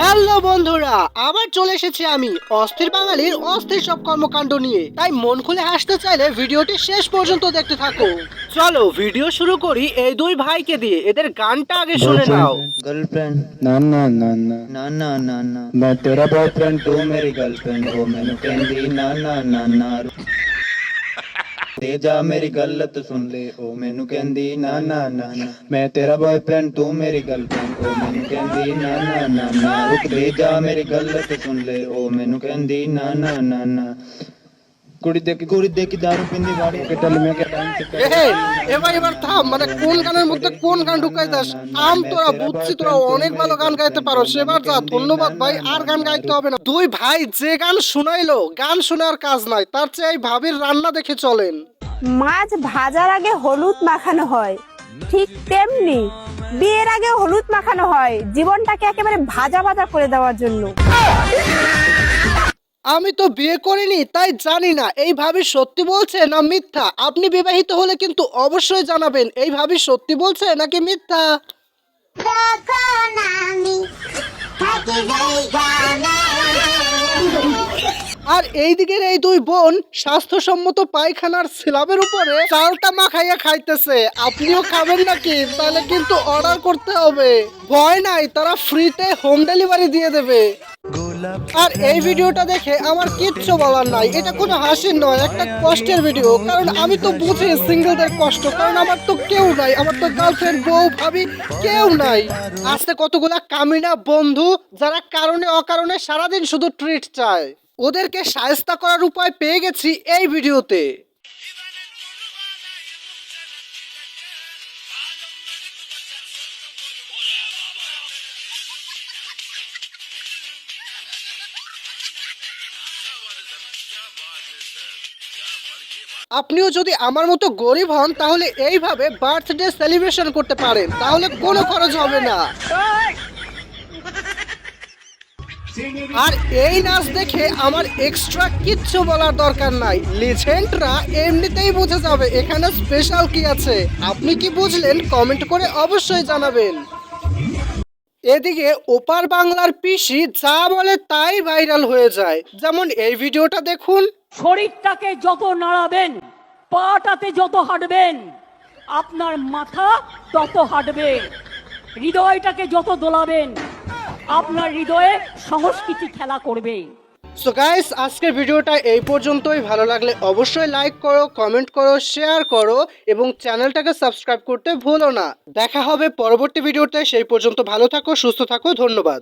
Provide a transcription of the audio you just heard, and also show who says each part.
Speaker 1: Hello বন্ধুরা আবার চলে এসেছি আমি অস্থির বাঙালির অস্থির সব কর্মকাণ্ড নিয়ে। তাই মন খুলে হাসতে চাইলে ভিডিওটি শেষ পর্যন্ত দেখতে থাকো। চলো ভিডিও শুরু করি এই দুই ভাইকে দিয়ে। এদের গানটা আগে শুনে নাও।
Speaker 2: গার্লফ্রেন্ড না
Speaker 3: না না না না না না না। তেরা বয়ফ্রেন্ড তু মেরি গার্লফ্রেন্ড ও মেনু কেন্দি না না না না। ਤੇਜਾ ਮੇਰੀ ਗੱਲ ਤੂੰ ਸੁਣ ਲੈ। ਉਹ ਮੈਨੂੰ ਕਹਿੰਦੀ, ਨਾ ਨਾ ਨਾ ਮੈਂ ਤੇਰਾ ਬॉयਫ੍ਰੈਂਡ ਤੂੰ ਮੇਰੀ ਗਰਲਫ੍ਰੈਂਡ ਉਹ ਮੈਨੂੰ ਕਹਿੰਦੀ, ਨਾ ਨਾ ਨਾ ਨਾ। ਰੁਕ ਤੇਜਾ ਮੇਰੀ ਗੱਲ ਤੂੰ ਸੁਣ ਲੈ। ਉਹ ਮੈਨੂੰ ਕਹਿੰਦੀ, ਨਾ ਨਾ ਨਾ ਨਾ। কুড়ি দেখি কুড়ি দেখি দারু পিন্দি বাড়ি কেটাল
Speaker 1: মেকে এবার এবার থাম মানে কোন গানের মধ্যে কোন গান ঢুকাই দাস আম তোরা বুঝছি তোরা অনেক ভালো গান গাইতে পারো সেবার যা ধন্যবাদ ভাই আর গান গাইতে হবে না দুই ভাই যে গান শুনাইলো গান শোনার কাজ নাই তার চেয়ে এই ভাবির রান্না দেখে চলেন
Speaker 4: মাছ ভাজার আগে হলুদ মাখানো হয়। ঠিক তেমনি বিয়ের আগে হলুদ মাখানো হয় জীবনটাকে একেবারে ভাজা ভাজা করে দেওয়ার জন্য।
Speaker 1: আমি তো বিয়ে করিনি তাই জানি না এই ভাবি সত্যি বলছে না মিথ্যা। আপনি বিবাহিত হলে কিন্তু অবশ্যই জানাবেন এই ভাবি সত্যি বলছে নাকি মিথ্যা? আর এই দিকের এই দুই বোন স্বাস্থ্যসম্মত পায়খানার স্ল্যাবের উপরে চালটা মাখাইয়া খাইতেছে। আপনিও খাবেন নাকি? তাহলে কিন্তু অর্ডার করতে হবে। ভয় নাই, তারা ফ্রিতে হোম ডেলিভারি দিয়ে দেবে। আর এই ভিডিওটা দেখে আমার কিচ্ছু বলার নাই। এটা কোনো হাসির নয়, একটা কষ্টের ভিডিও। কারণ আমি তো বুঝি সিঙ্গেলদের কষ্ট, কারণ আমার তো কেউ নাই, আমার তো গার্লফ্রেন্ড বউ, ভাবি কেউ নাই। আজকে কতগুলা কামিনা বন্ধু, যারা কারণে অকারণে সারাদিন শুধু ট্রিট চায়। ওদেরকে সায়স্তা করার উপায় পেয়ে গেছি এই ভিডিওতে। আপনিও যদি আমার মতো গরিব হন, তাহলে এইভাবে বার্থডে সেলিব্রেশন করতে পারেন। তাহলে কোনো খরচ হবে না। আর এই নাচ দেখে আমার এক্সট্রা কিচ্ছু বলার দরকার নাই। লিজেন্ডরা এমনিতেই বুঝে যাবে এখানে স্পেশাল কি আছে। আপনি কি বুঝলেন? কমেন্ট করে অবশ্যই জানাবেন। এদিকে ওপার বাংলার পিসি যা বলে তাই ভাইরাল হয়ে যায়। যেমন এই ভিডিওটা দেখুন।
Speaker 5: শরীরটাকে যত নাড়াবেন, পাটাতে যত হাঁটবেন, আপনার মাথা তত হাঁটবে, হৃদয়টাকে যত দোলাবেন আপনার হৃদয়ে সংস্কৃতি খেলা করবে।
Speaker 1: সো গাইস আজকের ভিডিওটা এই পর্যন্তই। ভালো লাগলে অবশ্যই লাইক করো কমেন্ট করো শেয়ার করো এবং চ্যানেলটাকে সাবস্ক্রাইব করতে ভুলো না। দেখা হবে পরবর্তী ভিডিওতে। সেই পর্যন্ত ভালো থাকো, সুস্থ থাকো, ধন্যবাদ।